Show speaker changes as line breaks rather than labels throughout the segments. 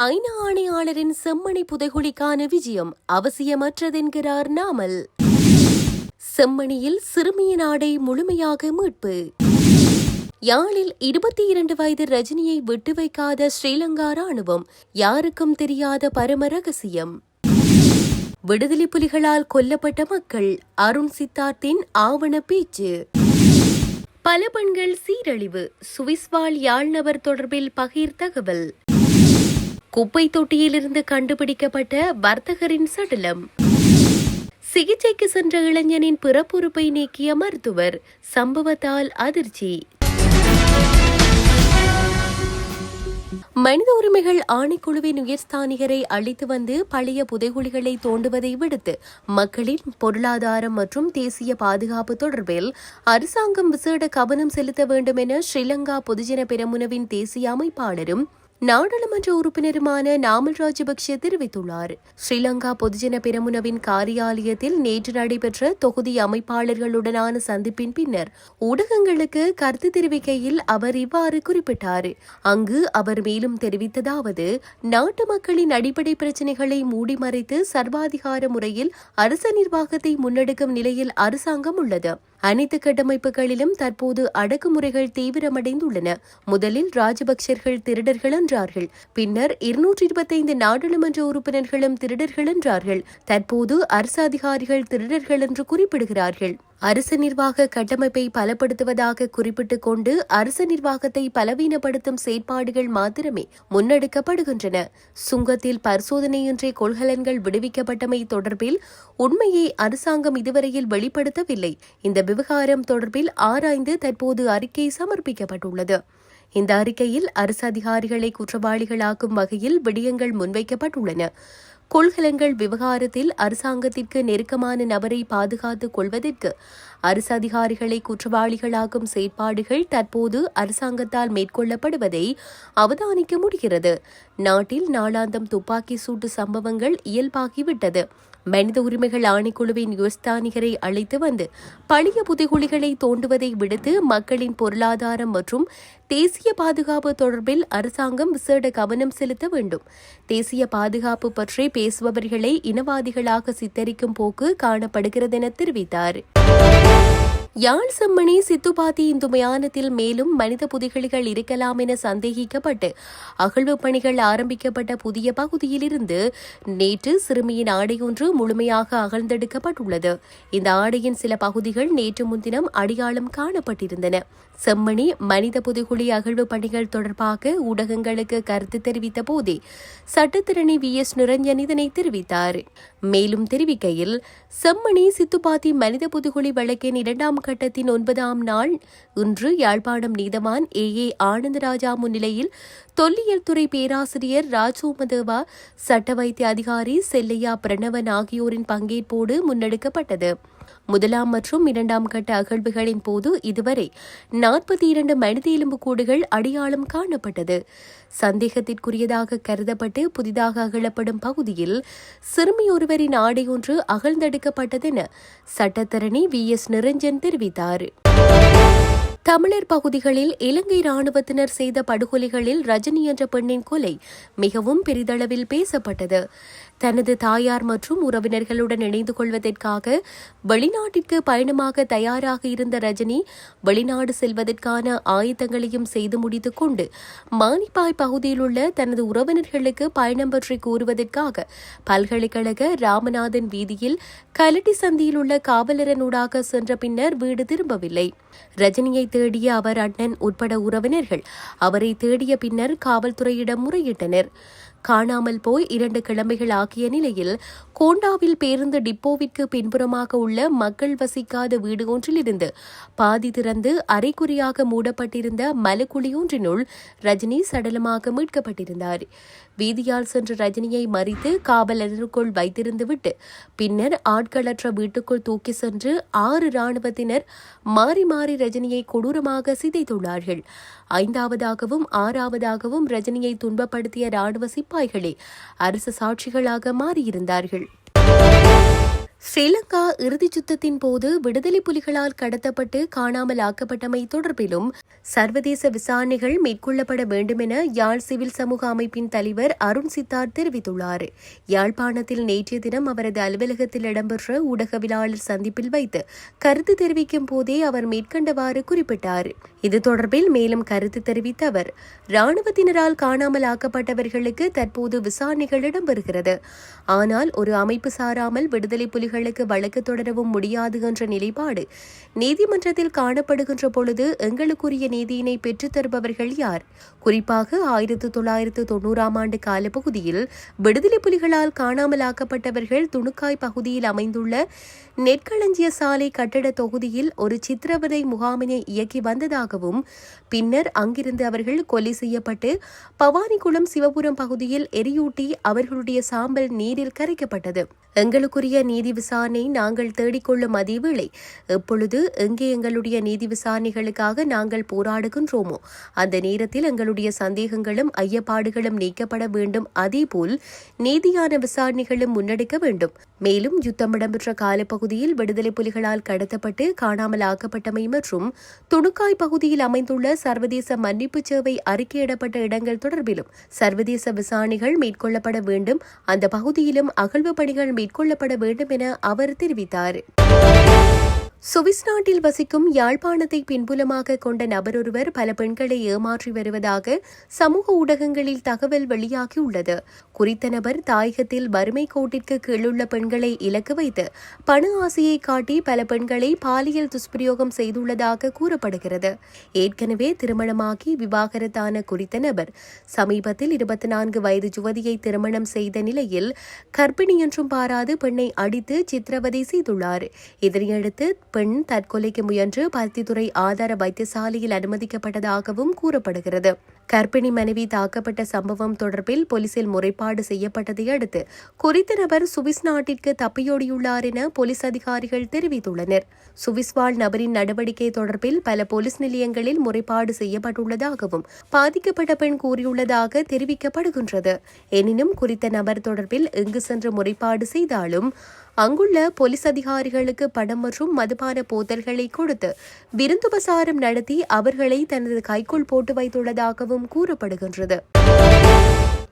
ஐநா ஆணையாளரின் செம்மணி புதைகுழிக்கான விஜயம் அவசியமற்றதென்கிறார் நாமல். செம்மணியில் சிறுமியின் ஆடை முழுமையாக மீட்பு. யாழில் இருபத்தி இரண்டு வயது ரஜினியை விட்டு வைக்காத ஸ்ரீலங்கா ராணுவம் யாருக்கும் தெரியாத பரம ரகசியம். விடுதலை புலிகளால் கொல்லப்பட்ட மக்கள் அருண் சித்தார்த்தின் ஆவண பேச்சு. பல பெண்கள் சீரழிவு. சுவிஸ்வால் யாழ்நபர் தொடர்பில் பகிர் தகவல் குப்பை தொட்டியிலிருந்து கண்டுபிடிக்கப்பட்ட வர்த்தகரின் சடலம். சிகிச்சைக்கு சென்ற இளைஞனின் பிறப்புறுப்பை நீக்கிய மருத்துவர் சம்பவத்தால் அதிர்ச்சி. மனித உரிமைகள் ஆணைக்குழுவின் உயர்ஸ்தானிகரை அழைத்து வந்து பழைய புதைகுழிகளை தோண்டுவதை விடுத்து மக்களின் பொருளாதாரம் மற்றும் தேசிய பாதுகாப்பு தொடர்பில் அரசாங்கம் விசேட கவனம் செலுத்த வேண்டும் என ஸ்ரீலங்கா பொதுஜன பெரமுனவின் தேசிய அமைப்பாளரும் நாடாளுமன்ற உறுப்பினருமான நாமல் ராஜபக்ஷ தெரிவித்துள்ளார். ஸ்ரீலங்கா பொதுஜன பெரமுனவின் காரியாலயத்தில் நேற்று நடைபெற்ற தொகுதி அமைப்பாளர்களுடனான சந்திப்பின் பின்னர் ஊடகங்களுக்கு கருத்து தெரிவிக்கையில் அவர் இவ்வாறு குறிப்பிட்டார். அங்கு அவர் மேலும் தெரிவித்ததாவது நாட்டு மக்களின் அடிப்படை பிரச்சினைகளை மூடி மறைத்து சர்வாதிகார முறையில் அரச நிர்வாகத்தை முன்னெடுக்கும் நிலையில் அரசாங்கம் உள்ளது. அனைத்து கட்டமைப்புகளிலும் தற்போது அடக்குமுறைகள் தீவிரமடைந்துள்ளன. முதலில் ராஜபக்சர்கள் திருடர்கள் என்றார்கள். பின்னர் இருநூற்றி இருபத்தைந்து நாடாளுமன்ற உறுப்பினர்களும் திருடர்கள் என்றார்கள். தற்போது அரசு அதிகாரிகள் திருடர்கள் என்று குறிப்பிடுகிறார்கள். அரசு நிர்வாக கட்டமைப்பை பலப்படுத்துவதாக குறிப்பிட்டுக் கொண்டு அரசு நிர்வாகத்தை பலவீனப்படுத்தும் செயற்பாடுகள் மாத்திரமே முன்னெடுக்கப்படுகின்றன. சுங்கத்தில் பரிசோதனையின்றி கொள்கலன்கள் விடுவிக்கப்பட்டமை தொடர்பில் உண்மையை அரசாங்கம் இதுவரையில் வெளிப்படுத்தவில்லை. இந்த விவகாரம் தொடர்பில் ஆராய்ந்து தற்போது அறிக்கை சமர்ப்பிக்கப்பட்டுள்ளது. இந்த அறிக்கையில் அரசு அதிகாரிகளை குற்றவாளிகளாக்கும் வகையில் விடயங்கள் முன்வைக்கப்பட்டுள்ளன. கொள்கலங்கள் விவகாரத்தில் அரசாங்கத்திற்கு நெருக்கமான நபரை பாதுகாத்துக் கொள்வதற்கு அரசு அதிகாரிகளை குற்றவாளிகளாக்கும் செயற்பாடுகள் தற்போது அரசாங்கத்தால் மேற்கொள்ளப்படுவதை அவதானிக்க முடிகிறது. நாட்டில் நாளாந்தம் துப்பாக்கி சூட்டு சம்பவங்கள் இயல்பாகிவிட்டது. மனித உரிமைகள் ஆணைக்குழுவின் யுஸ்தானிகரை அழைத்து வந்து பழைய புதைகுழிகளை தோண்டுவதை விடுத்து மக்களின் பொருளாதாரம் மற்றும் தேசிய பாதுகாப்பு தொடர்பில் அரசாங்கம் விசேட கவனம் செலுத்த வேண்டும். தேசிய பாதுகாப்பு பற்றி பேசுபவர்களை இனவாதிகளாக சித்தரிக்கும் போக்கு காணப்படுகிறது என தெரிவித்தார். யாழ் செம்மணி சித்துப்பாத்தி இந்து மயானத்தில் மேலும் மனித புதைகளிகள் இருக்கலாம் என சந்தேகிக்கப்பட்டு அகழ்வு பணிகள் ஆரம்பிக்கப்பட்ட புதிய பகுதியிலிருந்து நேற்று சிறுமியின் ஆடை ஒன்று முழுமையாக அகழ்ந்தெடுக்கப்பட்டுள்ளது. இந்த ஆடையின் சில பகுதிகள் நேற்று முன்தினம் அடையாளம் காணப்பட்டிருந்தன. செம்மணி மனித புதைகுழி அகழ்வு பணிகள் தொடர்பாக ஊடகங்களுக்கு கருத்து தெரிவித்த போதே சட்டத்திரணி வி. எஸ். நிரஞ்சன் இதனை தெரிவித்தார். மேலும் தெரிவிக்கையில் செம்மணி சித்துப்பாத்தி மனித புதுகுழி வழக்கின் இரண்டாம் கட்டத்தின் ஒன்பதாம் நாள் இன்று யாழ்ப்பாணம் நீதவான் ஏ. ஏ. ஆனந்தராஜா முன்னிலையில் தொல்லியல் துறை பேராசிரியர் ராஜோமதேவா சட்ட வைத்திய அதிகாரி செல்லையா பிரணவன் ஆகியோரின் பங்கேற்போடு முன்னெடுக்கப்பட்டது. முதலாம் மற்றும் இரண்டாம் கட்ட அகழ்வுகளின் போது இதுவரை நாற்பத்தி இரண்டு மனித எலும்புக்கூடுகள் அடையாளம் காணப்பட்டது. சந்தேகத்திற்குரியதாக கருதப்பட்டு புதிதாக அகழப்படும் பகுதியில் சிறுமி ஒருவரின் ஆடை ஒன்று அகழ்ந்தெடுக்கப்பட்டதென சட்டத்தரணி வி எஸ் நிரஞ்சன் தெரிவித்தார். தமிழர் பகுதிகளில் இலங்கை ராணுவத்தினர் செய்த படுகொலைகளில் ரஜினி என்ற பெண்ணின் கொலை மிகவும் பெரிதளவில் பேசப்பட்டது. தனது தாயார் மற்றும் உறவினர்களுடன் இணைந்து கொள்வதற்காக வெளிநாட்டிற்கு பயணமாக தயாராக இருந்த ரஜினி வெளிநாடு செல்வதற்கான ஆயத்தங்களையும் செய்து முடித்துக் கொண்டு மானிப்பாய் பகுதியில் உள்ள தனது உறவினர்களுக்கு பயணம் பற்றி கூறுவதற்காக பல்கலைக்கழக ராமநாதன் வீதியில் கலட்டி சந்தியில் உள்ள காவலரனூடாக சென்ற பின்னர் வீடு திரும்பவில்லை. ரஜினியை தேடிய அவர் அண்ணன் உட்பட உறவினர்கள் அவரை தேடிய பின்னர் காவல்துறையிடம் முறையிட்டனர். காணாமல் போய் இரண்டு கிழமைகள் ஆகிய நிலையில் கோண்டாவில் பேருந்து டிப்போவிற்கு பின்புறமாக உள்ள மக்கள் வசிக்காத வீடு ஒன்றிலிருந்து பாதி திறந்து அரைக்குறியாக மூடப்பட்டிருந்த மலக்குழி ஒன்றினுள் ரஜினி சடலமாக மீட்கப்பட்டிருந்தார். வீதியால் சென்ற ரஜினியை மறித்து காவலருக்குள் வைத்திருந்துவிட்டு பின்னர் ஆட்களற்ற வீட்டுக்குள் தூக்கி சென்று ஆறு ராணுவத்தினர் மாறி மாறி ரஜினியை கொடூரமாக சிதைத்துள்ளார்கள். ஐந்தாவதாகவும் ஆறாவதாகவும் ரஜினியை துன்பப்படுத்திய ராணுவ சிப்பாய்களே அரசு சாட்சிகளாக மாறியிருந்தார்கள். ஸ்ரீலங்கா இறுதிச் சுத்தத்தின் போது விடுதலை புலிகளால் கடத்தப்பட்டு காணாமல் ஆக்கப்பட்டமை தொடர்பிலும் சர்வதேச விசாரணைகள் மேற்கொள்ளப்பட வேண்டும் என யாழ் சிவில் சமூக அமைப்பின் தலைவர் அருண் சித்தார் தெரிவித்துள்ளார். யாழ்ப்பாணத்தில் நேற்றைய தினம் அவரது அலுவலகத்தில் இடம்பெற்ற ஊடகவியலாளர் சந்திப்பில் வைத்து கருத்து தெரிவிக்கும் போதே அவர் மேற்கண்டவாறு குறிப்பிட்டார். இது தொடர்பில் மேலும் கருத்து தெரிவித்த அவர் ராணுவத்தினரால் காணாமல் ஆக்கப்பட்டவர்களுக்கு தற்போது விசாரணைகள் இடம்பெறுகிறது. ஆனால் ஒரு அமைப்பு சாராமல் விடுதலை புலிகள் குற்றவாளிகளுக்கு வழக்கு தொடரவும் முடியாது என்ற நிலைப்பாடு நீதிமன்றத்தில் காணப்படுகின்ற பொழுது எங்களுக்குரிய நீதியினை பெற்றுத் தருபவர்கள் யார்? குறிப்பாக ஆயிரத்து தொள்ளாயிரத்து தொன்னூறாம் ஆண்டு காலப்பகுதியில் விடுதலை புலிகளால் காணாமலாக்கப்பட்டவர்கள் துணுக்காய் பகுதியில் அமைந்துள்ள நெற்களஞ்சிய சாலை கட்டட தொகுதியில் ஒரு சித்திரவதை முகாமினை இயக்கி வந்ததாகவும் பின்னர் அங்கிருந்து அவர்கள் கொலை செய்யப்பட்டு பவானிக்குளம் சிவபுரம் பகுதியில் எரியூட்டி அவர்களுடைய சாம்பல் நீரில் கரைக்கப்பட்டது. எங்களுக்குரிய நீதி விசாரணை நாங்கள் தேடிக்கொள்ளும் அதேவேளை எப்பொழுது எங்கே எங்களுடைய நீதி விசாரணைகளுக்காக நாங்கள் போராடுகின்றோமோ அந்த நேரத்தில் எங்களுடைய சந்தேகங்களும் ஐயப்பாடுகளும் நீக்கப்பட வேண்டும். அதேபோல் நீதியான விசாரணைகளும் முன்னெடுக்க வேண்டும். மேலும் யுத்தம் இடம்பெற்ற காலப்பகுதியில் விடுதலை புலிகளால் கடத்தப்பட்டு காணாமல் ஆக்கப்பட்டமை மற்றும் துணுக்காய் பகுதியில் அமைந்துள்ள சர்வதேச மன்னிப்பு சேவை அறிக்கையிடப்பட்ட இடங்கள் தொடர்பிலும் சர்வதேச விசாரணைகள் மேற்கொள்ளப்பட வேண்டும். அந்த பகுதியிலும் அகழ்வு பணிகள் மேற்கொள்ளப்பட வேண்டும் என அவர் தெரிவித்தார். சுவிஸ் நாட்டில் வசிக்கும் யாழ்ப்பாணத்தை பின்புலமாக கொண்ட நபரொருவர் பல பெண்களை ஏமாற்றி வருவதாக சமூக ஊடகங்களில் தகவல் வெளியாகியுள்ளது. குறித்த நபர் தாயகத்தில் வறுமை கோட்டிற்கு கீழுள்ள பெண்களை இலக்கு வைத்து பண ஆசையை காட்டி பல பெண்களை பாலியல் துஷ்பிரயோகம் செய்துள்ளதாக கூறப்படுகிறது. ஏற்கனவே திருமணமாகி விவாகரத்தான குறித்த நபர் சமீபத்தில் இருபத்தி நான்கு வயது யுவதியை திருமணம் செய்த நிலையில் கர்ப்பிணி என்றும் பாராது பெண்ணை அடித்து சித்திரவதை செய்துள்ளார். இதனையடுத்து பெண் தற்கொலைக்கு முயன்று பருத்தித்துறை ஆதார வைத்தியசாலையில் அனுமதிக்கப்பட்டதாகவும் கூறப்படுகிறது. கர்ப்பிணி மனைவி தாக்கப்பட்ட சம்பவம் தொடர்பில் போலீசில் முறைப்பாடு செய்யப்பட்டதை அடுத்து குறித்த நபர் சுவிஸ் நாட்டிற்கு தப்பியோடியுள்ளார் என போலீஸ் அதிகாரிகள் தெரிவித்துள்ளனர். சுவிஸ் வாழ் நபரின் நடவடிக்கை தொடர்பில் பல போலீஸ் நிலையங்களில் முறைப்பாடு செய்யப்பட்டுள்ளதாகவும் பாதிக்கப்பட்ட பெண் கூறியுள்ளதாக தெரிவிக்கப்படுகின்றது. எனினும் குறித்த நபர் தொடர்பில் எங்கு சென்று முறைப்பாடு செய்தாலும் அங்குள்ள போலீஸ் அதிகாரிகளுக்கு பணம் மற்றும் மதுபான போத்தல்களை கொடுத்து விருந்துபசாரம் நடத்தி அவர்களை தனது கைக்குள் போட்டு வைத்துள்ளதாகவும் கூறப்படுகின்றது.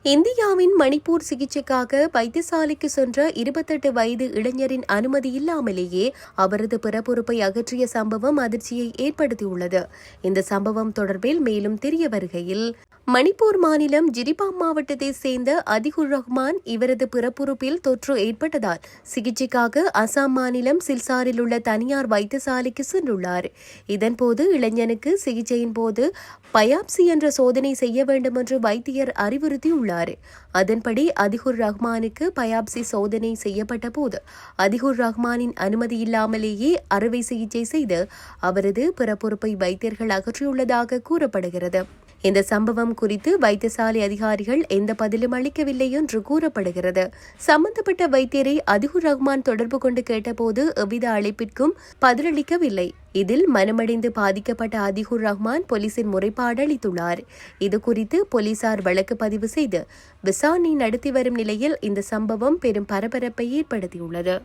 இந்தியாவின் மணிப்பூர் சிகிச்சைக்காக வைத்தியசாலைக்கு சென்ற இருபத்தெட்டு வயது இளைஞரின் அனுமதி இல்லாமலேயே அவரது பிறப்புறுப்பை அகற்றிய சம்பவம் அதிர்ச்சியை ஏற்படுத்தியுள்ளது. இந்த சம்பவம் தொடர்பில் மேலும் தெரிய வருகையில் மணிப்பூர் மாநிலம் ஜிரிபாம் மாவட்டத்தை சேர்ந்த அதிகுர் ரஹ்மான் இவரது பிறப்புறுப்பில் தொற்று ஏற்பட்டதால் சிகிச்சைக்காக அசாம் மாநிலம் சில்சாரில் உள்ள தனியார் வைத்தியசாலைக்கு சென்றுள்ளார். இதன்போது இளைஞனுக்கு சிகிச்சையின் போது பயாப்சி என்ற சோதனை செய்ய வேண்டும் என்று வைத்தியர் அறிவுறுத்தியுள்ளார். அதன்படி அதிகுர் ரஹ்மானுக்கு பயாப்சி சோதனை செய்யப்பட்ட போது அதிகுர் ரஹ்மானின் அனுமதி இல்லாமலேயே அறுவை சிகிச்சை செய்து அவரது பிறப்புறுப்பை வைத்தியர்கள் அகற்றியுள்ளதாக கூறப்படுகிறது. இந்த சம்பவம் குறித்து வைத்தியசாலை அதிகாரிகள் எந்த பதிலும் அளிக்கவில்லை என்று கூறப்படுகிறது. சம்பந்தப்பட்ட வைத்தியரை அதிகுர் ரஹ்மான் தொடர்பு கொண்டு கேட்டபோது எவ்வித அழைப்பிற்கும் பதிலளிக்கவில்லை. இதில் மனமடைந்து பாதிக்கப்பட்ட அதிகுர் ரஹ்மான் போலீசின் முறைப்பாடு அளித்துள்ளார். இதுகுறித்து போலீசார் வழக்கு பதிவு செய்து விசாரணை நடத்தி வரும் நிலையில் இந்த சம்பவம் பெரும் பரபரப்பை ஏற்படுத்தியுள்ளது.